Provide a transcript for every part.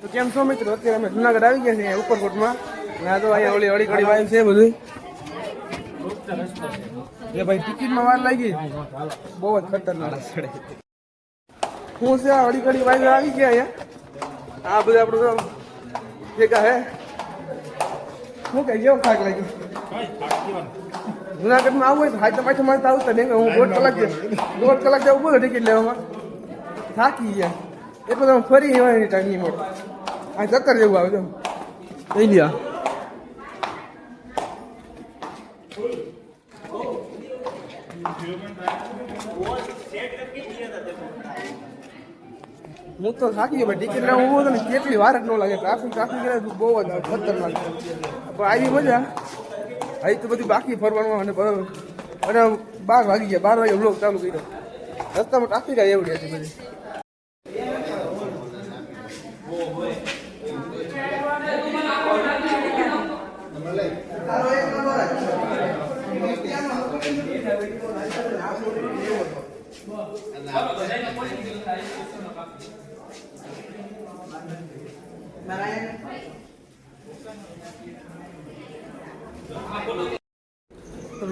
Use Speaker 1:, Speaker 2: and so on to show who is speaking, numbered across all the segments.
Speaker 1: તો કેમ છો મિત્રો? અત્યારે અમે જુનાગઢ આવી ગયા છીએ ઉપરકોટમાં. અને તો અહીંયા ઓલી અડી કડી વાઈન છે બધું. એ ભાઈ ટિકિટમાં વાર લાગી. બહુ જ ખતરનાક. સડે હું છે આ અડી કડી વાઈન આવી ગયા અહીંયા? આ બધું આપણું ભેગા હે. શું કઈ કેવો થાક લાગ્યો? જુનાગઢમાં આવું હોય તો પાછું મારે આવતા નહીં, હું દોઢ કલાક દોઢ કલાક જેવું બોલો ટિકિટ લેવામાં. થાકી ગયા. એટલું તમે ફરી એવા ટાઈમ નહીં મળે આ ચક્કર જેવું આવે છે. લઈ લ્યા. હું તો થાકી ગયો ટિકિટ લેવા ઊભો હતો ને, કેટલી વાર ન લાગે. ટ્રાફિક ટ્રાફિક એટલે બહુ જ ખતરનાક. પણ આવી મજા. આવી તો બધું બાકી ફરવાનું અને અને બાર વાગી ગયા. બાર વાગે બ્લોક ચાલુ કર્યો. રસ્તામાં ટ્રાફિક આવી એવડી હતી બધી.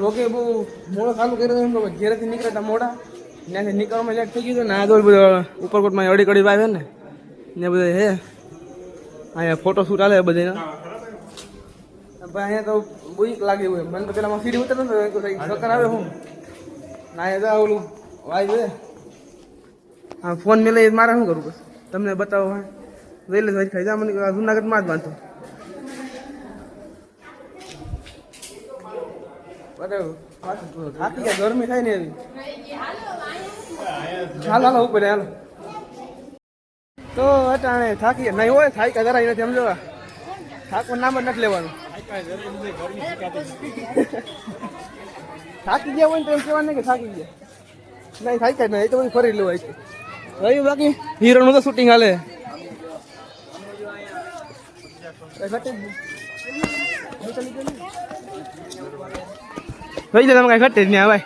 Speaker 1: લોકે બહુ મોડો ચાલુ કર્યો એમ કે ઘેરેથી નીકળતા મોડા. ત્યાંથી નીકળવામાં લેટ થઈ ગયું ને આ તો બધું ઉપરકોટમાં અડી કડી આવે ને ને બધે હે. અહીંયા ફોટો શૂટ આલે બધે ભાઈ, અહીંયા તો બુક લાગે હોય. મને તો પેલામાં સીડી ઉતર ને ચક્કર આવે હું ના તો ઓલું વાય હા, ફોન મેલે મારે શું કરું બસ? તમને બતાવો, હા. જોઈ લે ખાઈ જુનાગઢમાં જ બરાબર થાકી ગયા, ગરમી થાય ને એવી. હાલ, હાલો, ઉપર હાલો. તો અટાણે થાકી ગયા. નહીં હોય થાકી જરાય નથી, સમજો. થાકવાનું નામ જ નથી લેવાનું. થાકી ગયા હોય ને એમ કહેવાનું કે થાકી ગયા. નહીં, થાય કે નહીં તો બધું ફરી લેવાય છે. રહ્યું બાકી? હીરોનું તો શૂટિંગ હાલે. ભાઈ તમે કઈ ઘટે જ નહીં ભાઈ.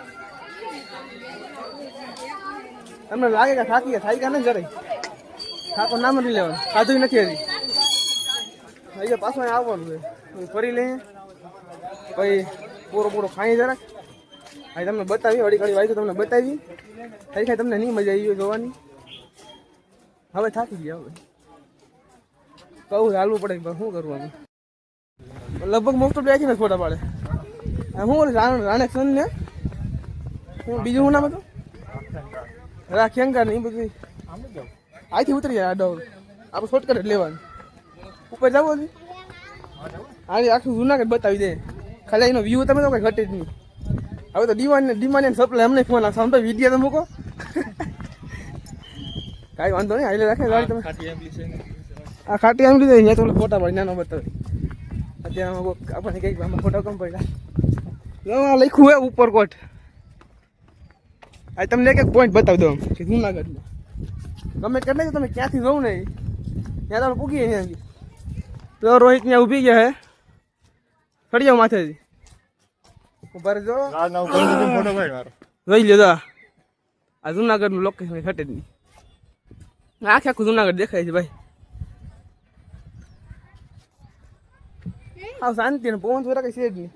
Speaker 1: તમને લાગે કે થાકી ગયા, થાય ગયા નહીં જરાય થાકો નામ નથી લેવાનું. ખાધું નથી હજી. અહીંયા પાછું આવવાનું ફરી લઈએ. પછી પૂરો પૂરો ખાઈ જરાક. અહીં તમને બતાવી અડી કડી વાય તમને બતાવી. ખાઈ તમને નહીં મજા આવી જોવાની. હવે થાકી ગયા, હવે. કહું, હાલવું પડે, પણ શું કરવાનું? લગભગ મોસ્ટ ઓફ બેસી ને ફોટા પાડે. હું રાણે રાણેક્ષણ ને? હું, બીજું શું નામ હતું? રાખ્યંકા ને એ બધી અહીંથી ઉતરી જાય આડો આપણે શોર્ટકટ જ લેવાનું. ઉપર જવું આજે આખું જુનાગઢ બતાવી દે. ખાલી એનો વ્યૂ તમે તો કઈ ઘટે જ નહીં. હવે તો ડીવાન ને ડીમાન સપ્લાય અમને ફોન આવશે આમ તો વીડિયો તો મૂકો. કાંઈ વાંધો નહીં હાલે રાખે ગાડી તમે. આ ખાટી આમ લીધી અહીંયા તો ફોટા પડી નાનો બતાવે. અત્યારે આપણને કંઈક આમાં ફોટા કમ પડ્યા? આ લખ્યું હે ઉપરકોટ આ તમને એક એક પોઈન્ટ બતાવી દઉં. કે જુનાગઢમાં ગમે કેટલે તમે ક્યાંથી જોઉં ને ત્યાં તમે પૂગીએ ત્યાં તો રોહિત ત્યાં ઊભી ગયા હે. ફરી જાઓ માથેથી. ઊભા રહેજો. જોઈ લ્યો આ જુનાગઢનું લોકેશન ઘટે જ નહીં. આખે આખું જુનાગઢ દેખાય છે ભાઈ. હા શાંતિ ને પવન થોડા કઈ છે જ નહીં.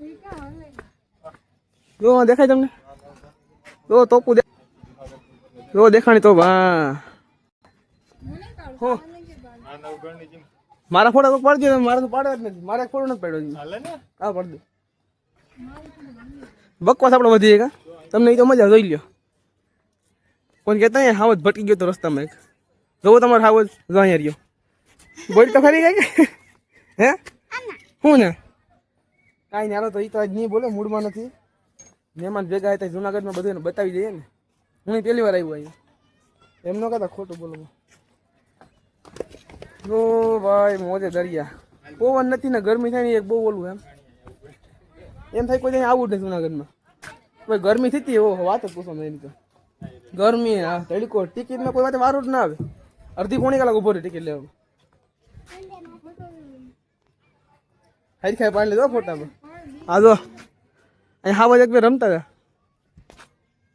Speaker 1: જો દેખાય તમને? જો તોપુ દે જો દેખાણી તો હા. મારા ફોટા તો પાડજો મારા તો પાડવા જ નથી. મારે ફોટો નથી પાડ્યો. હા પાડ દો. બકવાસ આપણે વધી કા? તમને એ તો મજા જોઈ લ્યો. કોઈ કહેતા અહીંયા હાવજ ભટકી ગયો તો રસ્તામાં એક. જોવો તમારે હાવજ, જો અહીંયા રહ્યો. બોલ તો ખરી કઈ હે? શું ને? કાંઈ હાલો તો એ તો નહીં બોલે, મૂડમાં નથી. મહેમાન ભેગા હતા જુનાગઢમાં બધું બતાવી દઈએ ને. હું પહેલી વાર આવ્યો અહીંયા. એમનો કહેતા ખોટું બોલો ઓ ભાઈ, મોજે દરિયા. પવન નથી ને ગરમી થાય ને એક બહુ ઓલું એમ. એમ થાય કોઈ ત્યાં આવું જ નહીં જુનાગઢમાં. કોઈ ગરમી થતી ઓહો વાત જ પૂછો મેં તો. ગરમી, હા, તડકો, ટિકિટમાં કોઈ વાત વારો જ ના આવે. અડધી પોણી કલાક ઊભો રહે ટિકિટ લેવા હારી ખાઈ પાડી લીધો ફોટામાં? હા, જો. અહીં હા બે રમતા હતા.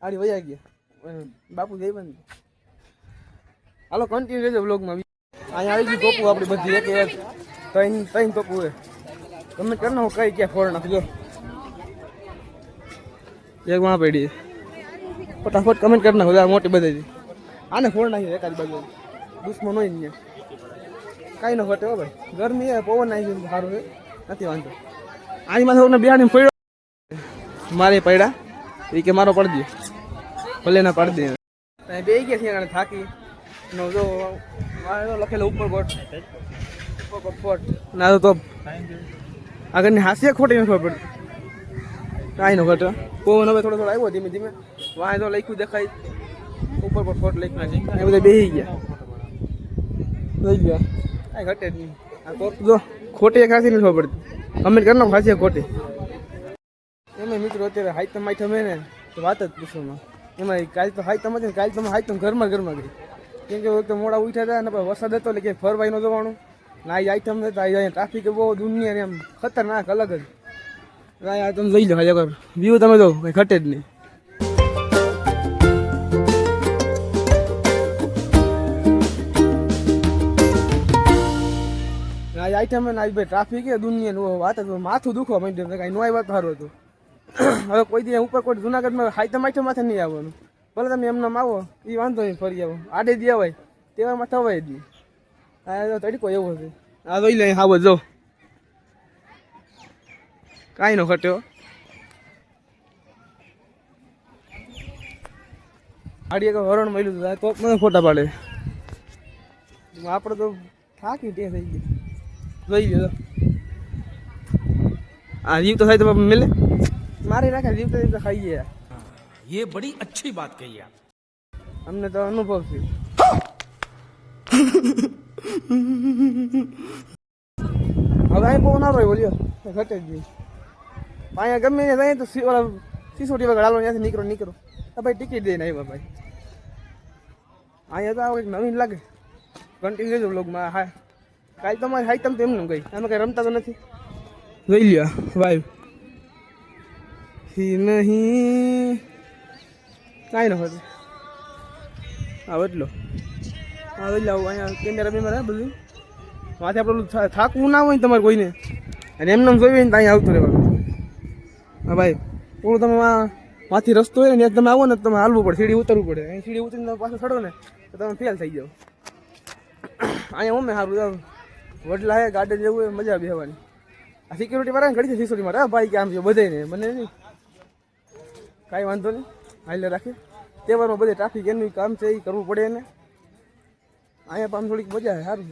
Speaker 1: આડી વયા ગયા. બાપુ જઈ બંધ હાલો કન્ટિન્યુ રહેજો બ્લોગમાં અહીંયા આવી ગયું ટોપું આપણી બધી. એક ત્રણ ત્રણ ટોપું હોય. તમે કરો કઈ ક્યાં ફોડ નાખજો એક માં પડી. ફટાફટ કમેન્ટ કરી નાખો મોટી બધી આને ફોડ નાખી એકાદ બાજુ દુશ્મન હોય ને કાંઈ ન ઘટે હો ભાઈ. ગરમી હે પવન નાખી સારું છે. નથી વાંધો. આની માથે તમને બિહારની પડ્યો મારે પડ્યા. એ કે મારો પડી દે ભલે ના પડી દે બે ગયા છીએ થાકી. નો જો મારે લખેલો ઉપર કોટ ઉપર કોટ ના તો આગળની હાસ્ય ખોટી નથી ખબર પડતી કાંઈ ન ઘટે. પવન હવે થોડો થોડો આવ્યો ધીમે ધીમે. વાંધો તો લખ્યું દેખાય. ઉપર પર ફોટ લખ્યું. એ બધા બેસી ગયા. લઈ ગયા. કાંઈ ઘટે જ નહીં. આ કોટ જો, ખોટી ખાસી નથી ખબર પડતી. કમેન્ટ કરી નાખો ખાસી ખોટી. એમાં મિત્રો અત્યારે હાઈતમ આઈટમ હે ને, તો વાત જ પૂછવામાં. એમાં કાલ તો હાઈતમ હતી ને કાલ તમે હાઈતમ ઘરમાં ઘરમાં ગઈ. કેમ કે વખતે મોડા ઉઠ્યા હતા અને પછી વરસાદ હતો એટલે ક્યાંય ફરવાય ન જવાનું. ના આઈટમ હતા ટ્રાફિક બહુ દુનિયા એમ ખતરનાક અલગ જ. આ તમે લઈ લો ખાલી વ્યૂ તમે જો, કંઈ ઘટે જ નહીં. આ આઈટમ આવી ભાઈ ટ્રાફિક એ દુનિયાનું વાત હતું માથું દુખવા માંડ્યું કાંઈ નો વાત સારું હતું. હવે કોઈ દી ઉપર કોઈ જુનાગઢમાં હાઈતમ આઈટમ માથે નહીં આવવાનું. ભલે તમે એમને આવો એ વાંધો નહીં, ફરી આવો. આડે દી અવાય તેવામાં થવાય જ નહીં. આ તો તડીકો એવો છે. આ જોઈ લે હા જો. કાંઈ નો ખટ્યો આડી એક હરણ મળ્યું હતું તો મને ફોટા પાડે આપણે તો થાકી તે થઈ ગઈ જોઈ લ્યો આ જીવ તો થાય તો મિલે મારી નાખે જીવ તો જીવ તો ખાઈએ
Speaker 2: ये बड़ी अच्छी बात कही आप
Speaker 1: અમને તો અનુભવ છે હવે અહીં બહુ ના રહ્યો બોલ્યો ઘટે જ નહીં અહીંયા ગમે ને જાય તો સિસોટી વગર હાલો, ત્યાંથી નીકળો નીકળો. ભાઈ ટિકિટ દઈને આવ્યા ભાઈ. અહીંયા તો આવું કંઈક નવીન લાગે. કન્ટિન્યુ જો બ્લોગમાં હા. કાલ તો મારી હાઈ તમ તો એમનું ગઈ અમે કંઈ રમતા તો નથી. જોઈ લ્યો વાયુ હી નહીં. કાંઈ ન હતું હા એટલો હા લઈ લાવું અહીંયા કેમેરા બેમેરા બધું. માથે આપણે થાકવું ના હોય ને તમારે કોઈને. અને એમને એમ જોયું હોય ને ત્યાં આવતું રહેવાનું. હા ભાઈ, ઓલું તમે માથી રસ્તો હોય ને તમે આવો ને તમે હાલવું પડે, સીડી ઉતરવું પડે. અહીં સીડી ઉતરીને તમે પાછું ચડો ને, તો તમે ફેલ થઈ જાઓ. અહીંયા ઓમે સારું વડલા હે ગાર્ડન જેવું હોય, મજા બેહવાની. આ સિક્યુરિટી વાળા ઘડી છે સિક્યુરિટી મારે ભાઈ, કે આમ છે બધે ને મને નહીં. કાંઈ વાંધો નહીં. હાલે રાખે. તહેવારમાં બધે ટ્રાફિક એનું કામ છે એ કરવું પડે એને. અહીંયા પણ થોડીક મજા આવે સારું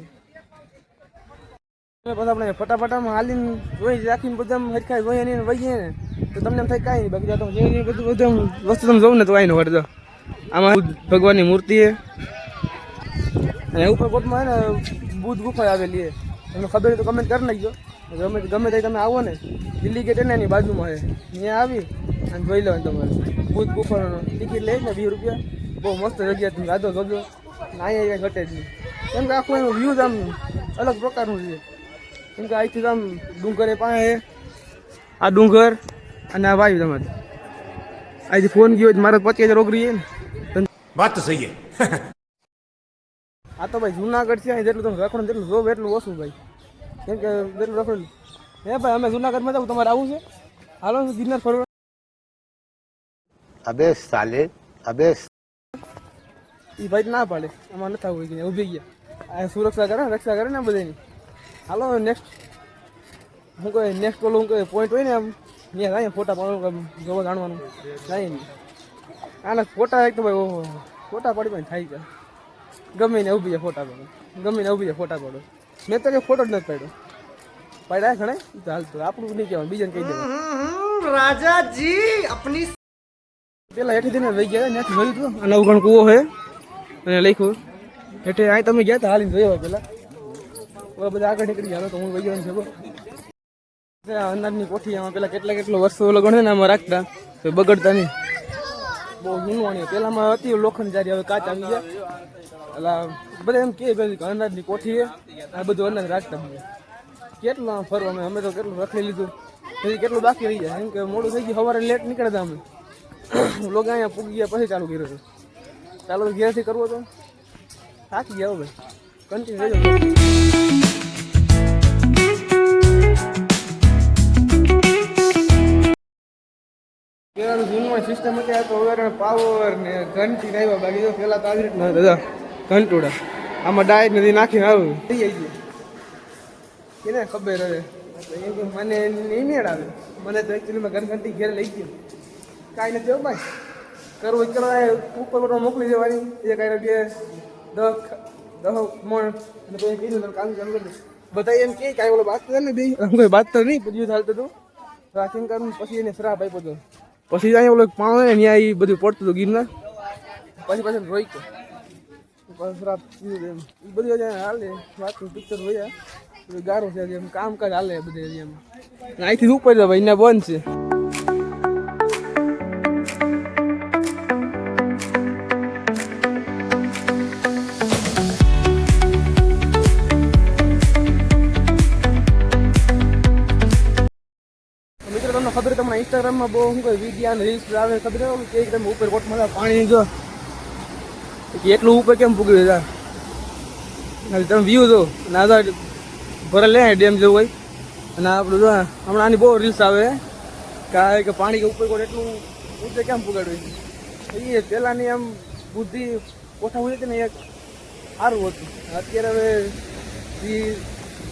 Speaker 1: પછી આપણે ફટાફટામાં હાલીને જોઈ રાખીને બધા હરખાઈ જોઈએ ને વહીએ તો તમને એમ થાય કાંઈ નહીં. બાકી બધું વસ્તુ તમે જોઉં ને તો કાંઈ ન વળતો આમાં ભગવાનની મૂર્તિ છે. ઉપર કોટમાં છે ને બુધ ગુફા આવેલી છે. તમને ખબર તો કમેન્ટ કરી નાખજો. ગમે ગમે ત્યાં તમે આવો ને, દિલ્હી ગેટ એને બાજુમાં છે. ત્યાં આવી અને જોઈ લો તમારે. બુધ ગુફાનો ટિકિટ લઈ ને વીસ રૂપિયા. બહુ મસ્ત જગ્યા તમે ગાધો જોજો અહીંયા ઘટે જ નહીં. કેમ કે આખું એનું વ્યૂઝ આમ અલગ પ્રકારનું છે. કેમ કે અહીંથી તમે ડુંગર એ પાસે આ ડુંગર અને આ વાયુ તમે અહીંથી ફોન ગયો મારે પચીસ હજાર ઓગરી ને.
Speaker 2: વાત તો સહી
Speaker 1: આ તો ભાઈ જુનાગઢ છે અહીં જેટલું તમે રખડો જેટલું જોબ એટલું ઓછું ભાઈ. કેમ કે જેટલું રખડેલું. હે ભાઈ અમે જુનાગઢમાં જાવ તમારે આવું છે? હાલો ગિરનાર ફરવા.
Speaker 3: અબે સાલે અબે
Speaker 1: એ ભાઈ ના પાડે અમારે નથી આવું ઊભી ગયા. આ સુરક્ષા કરે રક્ષા કરે ને બધાની. હાલો નેક્સ્ટ હું કહે નેક્સ્ટ પેલું કહે પોઈન્ટ હોય ને આમ અહીંયા જાય ફોટા પાડવાનું જોવા જાણવાનું. જાય ને આના ફોટા એક તો ભાઈ ઓહો ફોટા પાડી પણ થાય છે ગમે ને ઊભી છે ફોટા પાડો ગમે ને ઊભી છે ફોટા પાડો મેં તો કંઈ ફોટો જ નથી પાડ્યો. પાડ્યા ઘણા? તો આપણું નહીં કહેવાનું બીજાને કહી દેવાનું.
Speaker 2: રાજાજી આપની
Speaker 1: પેલા હેઠી થઈને લઈ ગયા ત્યાંથી જોયું હતું અને અવગણ ગણ કૂવો છે. અને લખ્યું. એટલે અહીં તમે ગયા હતા હાલીને જોયો પેલા. બધા આગળ નીકળી ગયા. તો હું વહી જવાનું છે અનાજની કોઠી એમાં પેલા કેટલા કેટલા વર્ષો ઓલો ગણે ને આમાં રાખતા. બગડતા નહીં. બહુ હિનવાણી પેલામાં હતી લોખંડ જારી, હવે કાચ આવી ગયા. એટલે બધા એમ કે અનાજની કોઠી આ બધું અનાજ રાખતા કેટલું ફરવા અમે? અમે તો કેટલું રખડી લીધું. પછી કેટલું બાકી રહી જાય એમ કે મોડું થઈ ગયું. સવારે લેટ નીકળતા અમે. લોકો અહીંયા પૂગી ગયા, પછી ચાલુ કર્યું હતું. ચાલુ ઘેરથી કરવો તો. થાકી ગયા ભાઈ. કન્ટિન્યુ રહેજો. જૂનમાં સિસ્ટમ હતી તો હવે પાવર ને ઘંટી આવ્યા બાકી તો પેલા તો આવી રીતના હતા, ઘંટોડા. આમાં ડાયટ નથી નાખીને આવું. થઈ છે. કેને ખબર હવે? મને નહીં મેળ આવે. મને તો એકચ્યુઅલી ઘરઘંટી ઘેર લઈ ગયો. કાંઈ નથી ભાઈ. કરવું કરવા ઉપર ઉપર મોકલી દેવાની. એ કાંઈ કે દહ દહ મણ. અને પછી કીધું તમે કામ ચાલુ કરી બધા એમ કે, કાંઈ ઓલો બાત કરે ને બે કોઈ તો નહીં પૂછ્યું ચાલતું હતું. રાખીને કરું પછી એને શ્રાપ આપ્યો હતો પછી અહીંયા ઓલો પાણો ને ત્યાં એ બધું પડતું હતું ગીરના. પછી પાછળ રોઈ ગયો એ બધું હજી હાલે, વાતનું પિક્ચર હોય ગારો છે એમ, કામકાજ હાલે બધે એમ. અહીંથી ઉપર ભાઈ, અહીંયા બંધ છે. ઇન્સ્ટાગ્રામમાં બહુ શું કોઈ વિડીયા ને રીલ્સ આવે ખબર હોય કે એકદમ ઉપર કોટમાં પાણી જો. એટલું ઉપર કેમ પૂગ્યું અને તમે વ્યૂ જો આ તો ભરે લે ડેમ જેવું હોય. અને આપણું જો, હમણાં આની બહુ રીલ્સ આવે. કારણ કે પાણી કે ઉપર કોટ એટલું ઉપર કેમ પુગાડ્યું એ પહેલાંની આમ બુદ્ધિ કોઠા હોય ને એક સારું હતું. અત્યારે હવે એ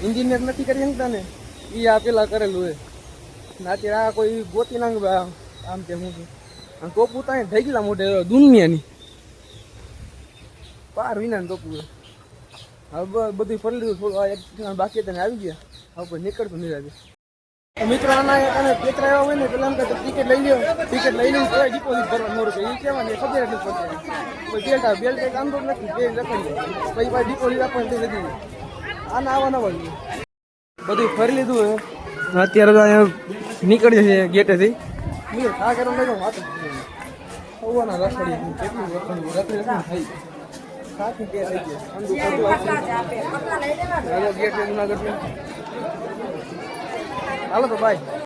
Speaker 1: એન્જિનિયર નથી કરી શકતા ને એ આ પેલા કરેલું હોય ને અત્યારે આ કોઈ ગોતી નાંગ આમ કે હું અને ટોપું તો થઈ ગયેલા મોઢે દુનિયાની. પાર વિના ટોપું. હવે બધું ફરી લીધું, થોડું એક બાકી તને આવી ગયા. હવે નીકળતું નહીં આજે. મિત્રો, આના અને પેતરા આવ્યા હોય ને, પેલા એમ કહે ટિકિટ લઈ લ્યો ટિકિટ લઈ લઈને તોય ડિપોઝિટ ભરવાનું છે એ કહેવાની ખબર પડતી કોઈ બેલ્ટ બેલ્ટ એક આમ તો નથી બે લખાઈ પછી પાછી ડિપોઝિટ આપવાની નથી. આના આવવાના નવા બધું ફરી લીધું અત્યારે નીકળી જશે ગેટેથી. હાલો તો બાય